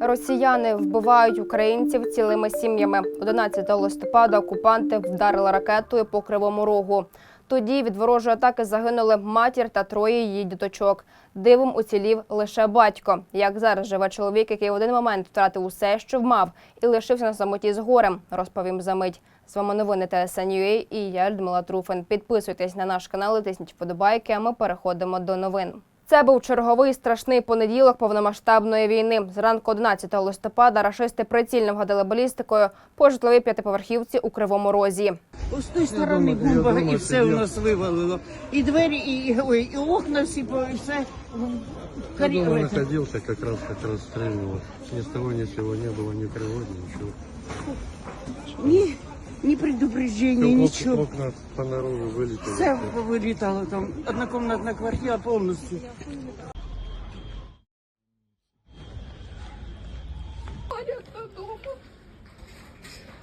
Росіяни вбивають українців цілими сім'ями. 11 листопада окупанти вдарили ракетою по кривому рогу. Тоді від ворожої атаки загинули матір та троє її діточок. Дивом уцілів лише батько. Як зараз живе чоловік, який в один момент втратив усе, що вмав, і лишився на самоті з горем, розповім за мить. З вами новини ТСНЮА і я Людмила Труфин. Підписуйтесь на наш канал, і тисніть вподобайки, а ми переходимо до новин. Це був черговий страшний понеділок повномасштабної війни. Зранку 11 листопада рашисти прицільно вгадали балістикою по житловій п'ятиповерхівці у Кривому Розі. З тої сторони бомба і все у нас вивалило. І двері, і, і, ой, і окна всі, по- і все. находился, как раз как расстреливал. Ни с того ни с сего не было, ни тревоги, ничего. Ні, ні предупреждення, Ок- нічого. Окна по наружу вылетели. Все вилітало там. Однокомнатна квартира повністю.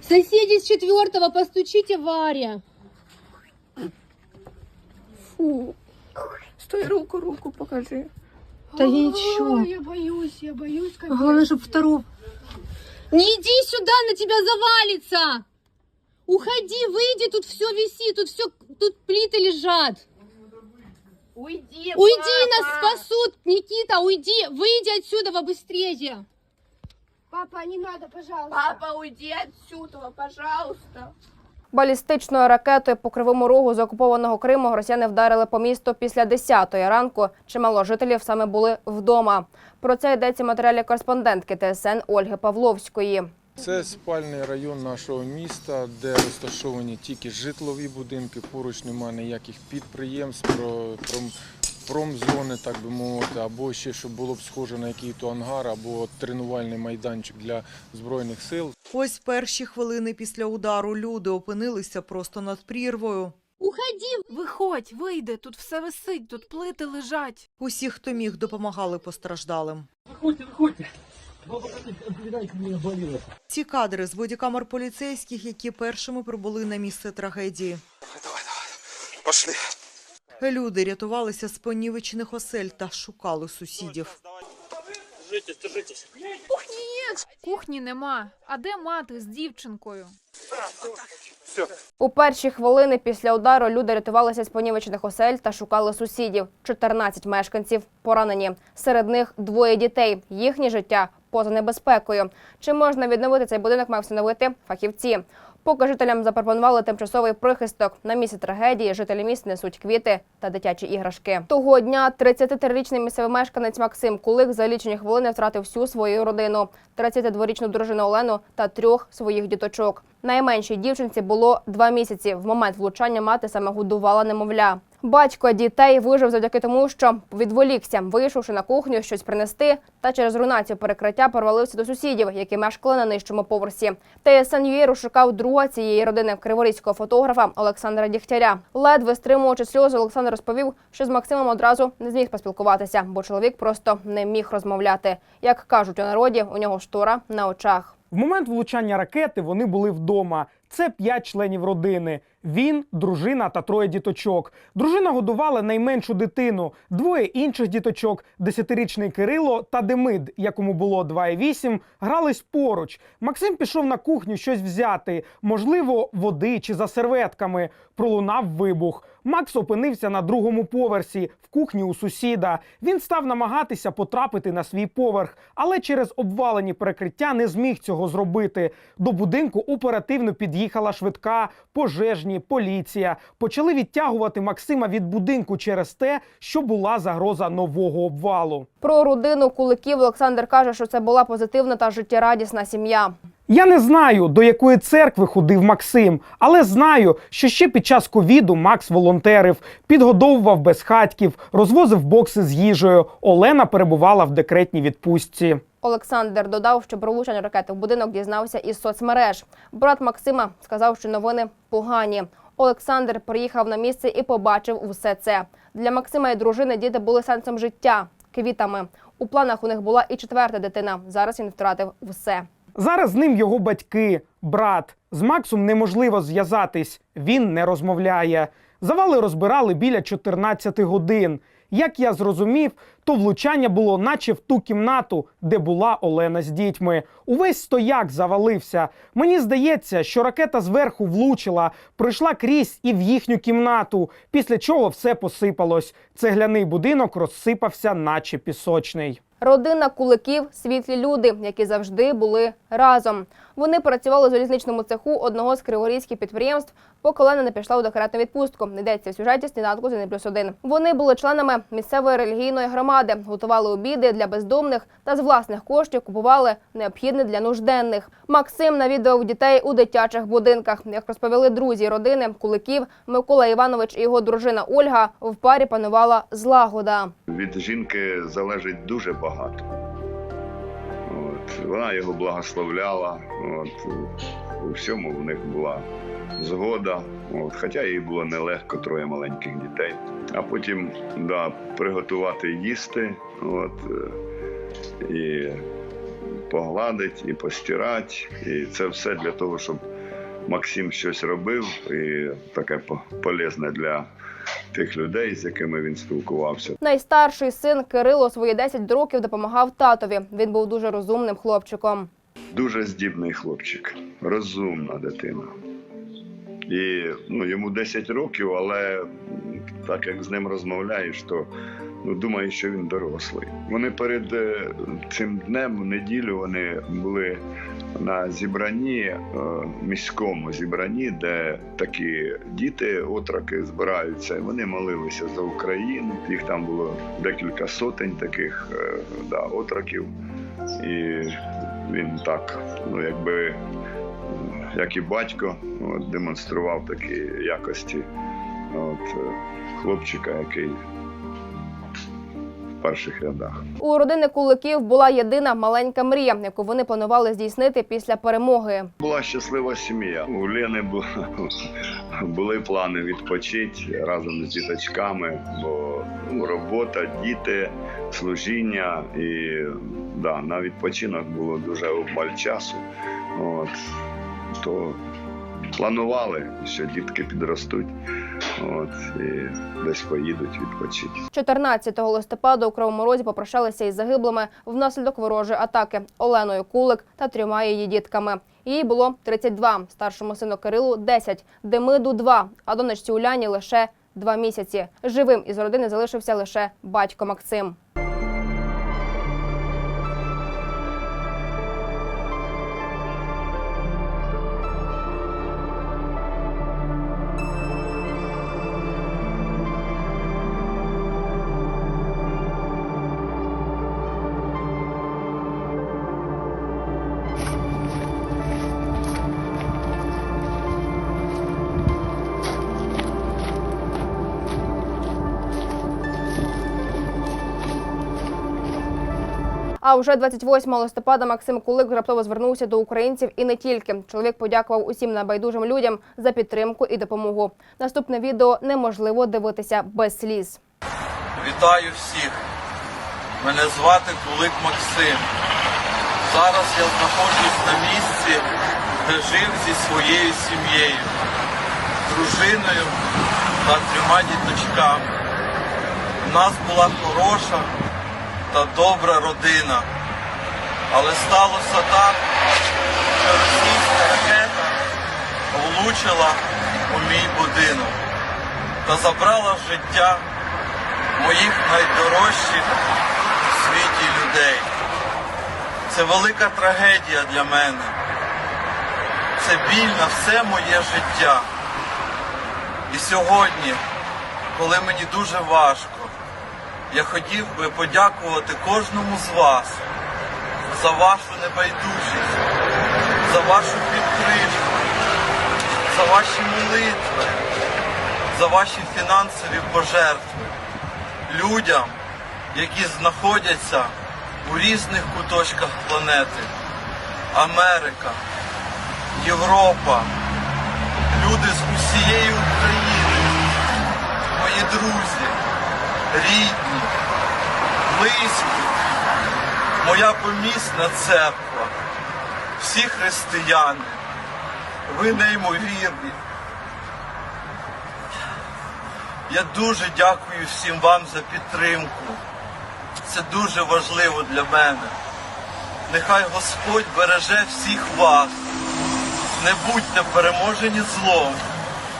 Соседи с четвертого, постучите Варе. Фу. Стой, руку, руку покажи. Да я ничего. Ой, я боюсь, я боюсь. капец. Главное, чтобы второго. Не иди сюда, на тебя завалится. Уходи, выйди, тут все висит, тут все, тут плиты лежат. Уйди, Уйди, папа. нас спасут, Никита, уйди, выйди отсюда побыстрее. Папа, не надо, пожалуйста. Папа, уйди отсюда, пожалуйста. Балістичною ракетою по кривому рогу з окупованого Криму росіяни вдарили по місту після 10-ї ранку. Чимало жителів саме були вдома. Про це йдеться в матеріалі кореспондентки ТСН Ольги Павловської. Це спальний район нашого міста, де розташовані тільки житлові будинки. Поруч немає ніяких підприємств, пром- промзони, так би мовити, або ще щоб було б схоже на який-то ангар, або тренувальний майданчик для збройних сил. Ось перші хвилини після удару люди опинилися просто над прірвою. Уходи. Виходь, вийди, тут все висить, тут плити лежать. Усі, хто міг, допомагали постраждалим. Ці кадри з бодікамер поліцейських, які першими прибули на місце трагедії. Пошли. Люди рятувалися з понівечених осель та шукали сусідів. Кухні нема. А де мати з дівчинкою? У перші хвилини після удару люди рятувалися з понівечених осель та шукали сусідів. 14 мешканців поранені. Серед них двоє дітей. Їхнє життя поза небезпекою. Чи можна відновити цей будинок, мають встановити фахівці. Поки жителям запропонували тимчасовий прихисток. На місці трагедії жителі міст несуть квіти та дитячі іграшки. Того дня 33-річний місцевий мешканець Максим Кулик за лічені хвилини втратив всю свою родину, 32-річну дружину Олену та трьох своїх діточок. Найменшій дівчинці було два місяці. В момент влучання мати саме годувала немовля. Батько дітей вижив завдяки тому, що відволікся, вийшовши на кухню щось принести, та через руйнацію перекриття провалився до сусідів, які мешкали на нижчому поверсі. ТСН ЮЄ розшукав друга цієї родини криворізького фотографа Олександра Дігтяря. Ледве стримуючи сльози, Олександр розповів, що з Максимом одразу не зміг поспілкуватися, бо чоловік просто не міг розмовляти. Як кажуть у народі, у нього штора на очах. В момент влучання ракети вони були вдома. Це п'ять членів родини. Він, дружина та троє діточок. Дружина годувала найменшу дитину. Двоє інших діточок, десятирічний Кирило та Демид, якому було 2,8, грались поруч. Максим пішов на кухню щось взяти, можливо, води чи за серветками. Пролунав вибух. Макс опинився на другому поверсі в кухні у сусіда. Він став намагатися потрапити на свій поверх, але через обвалені перекриття не зміг цього зробити. До будинку оперативно під'їхала швидка, пожежні, поліція. Почали відтягувати Максима від будинку через те, що була загроза нового обвалу. Про родину куликів Олександр каже, що це була позитивна та життєрадісна сім'я. Я не знаю, до якої церкви ходив Максим, але знаю, що ще під час ковіду Макс волонтерив, підгодовував безхатьків, розвозив бокси з їжею. Олена перебувала в декретній відпустці. Олександр додав, що про влучання ракети в будинок дізнався із соцмереж. Брат Максима сказав, що новини погані. Олександр приїхав на місце і побачив усе це. Для Максима і дружини діти були сенсом життя, квітами. У планах у них була і четверта дитина. Зараз він втратив все. Зараз з ним його батьки, брат. З Максом неможливо зв'язатись. Він не розмовляє. Завали розбирали біля 14 годин. Як я зрозумів, то влучання було наче в ту кімнату, де була Олена з дітьми. Увесь стояк завалився. Мені здається, що ракета зверху влучила, пройшла крізь і в їхню кімнату, після чого все посипалось. Цегляний будинок розсипався, наче пісочний. Родина куликів світлі люди, які завжди були разом. Вони працювали в залізничному цеху одного з криворізьких підприємств, поки Олена не пішла у декретну відпустку. Йдеться в сюжеті сніданку з 1 плюс 1. Вони були членами місцевої релігійної громади, готували обіди для бездомних та з власних коштів купували необхідне для нужденних. Максим навідував дітей у дитячих будинках. Як розповіли друзі родини куликів, Микола Іванович і його дружина Ольга в парі панувала злагода. Від жінки залежить дуже багато. От, вона його благословляла, от, у всьому в них була згода. От, хоча їй було нелегко троє маленьких дітей. А потім да, приготувати їсти, от, і погладить, і постирати. І це все для того, щоб Максим щось робив, і таке полезне для тих людей, з якими він спілкувався. Найстарший син Кирило свої 10 років допомагав татові. Він був дуже розумним хлопчиком. Дуже здібний хлопчик, розумна дитина. І ну, йому 10 років, але так як з ним розмовляєш, то ну, думаєш, що він дорослий. Вони перед е, цим днем, в неділю, вони були на зібранні, е, міському зібранні, де такі діти, отроки збираються. Вони молилися за Україну. Їх там було декілька сотень таких е, да, отроків. І він так, ну якби як і батько, от, демонстрував такі якості от, е, хлопчика, який в перших рядах. У родини куликів була єдина маленька мрія, яку вони планували здійснити після перемоги. Була щаслива сім'я. У Лени бу- були плани відпочити разом з діточками, бо ну, робота, діти, служіння і да, на відпочинок було дуже обмаль часу. От, то планували, що дітки підростуть от, і десь поїдуть відпочити. 14 листопада у Кривому Розі попрощалися із загиблими внаслідок ворожої атаки Оленою Кулик та трьома її дітками. Їй було 32, старшому сину Кирилу 10, Демиду 2, а донечці Уляні лише 2 місяці. Живим із родини залишився лише батько Максим. А вже 28 листопада Максим Кулик раптово звернувся до українців і не тільки. Чоловік подякував усім небайдужим людям за підтримку і допомогу. Наступне відео неможливо дивитися без сліз. Вітаю всіх! Мене звати Кулик Максим. Зараз я знаходжусь на місці, де жив зі своєю сім'єю, дружиною та трьома діточками. У нас була хороша та добра родина. Але сталося так, що російська ракета влучила у мій будинок та забрала життя моїх найдорожчих у світі людей. Це велика трагедія для мене. Це біль на все моє життя. І сьогодні, коли мені дуже важко, я хотів би подякувати кожному з вас за вашу небайдужість, за вашу підтримку, за ваші молитви, за ваші фінансові пожертви людям, які знаходяться у різних куточках планети. Америка, Європа, люди з усієї України, мої друзі, рідні, близькі, моя помісна церква, всі християни, ви неймовірні. Я дуже дякую всім вам за підтримку. Це дуже важливо для мене. Нехай Господь береже всіх вас. Не будьте переможені злом,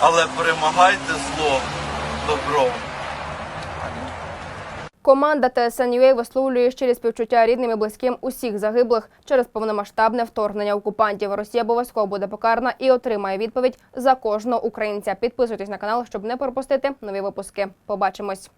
але перемагайте зло добром. Команда ТСНЮА висловлює щирі співчуття рідним і близьким усіх загиблих через повномасштабне вторгнення окупантів. Росія обов'язково буде покарана і отримає відповідь за кожного українця. Підписуйтесь на канал, щоб не пропустити нові випуски. Побачимось.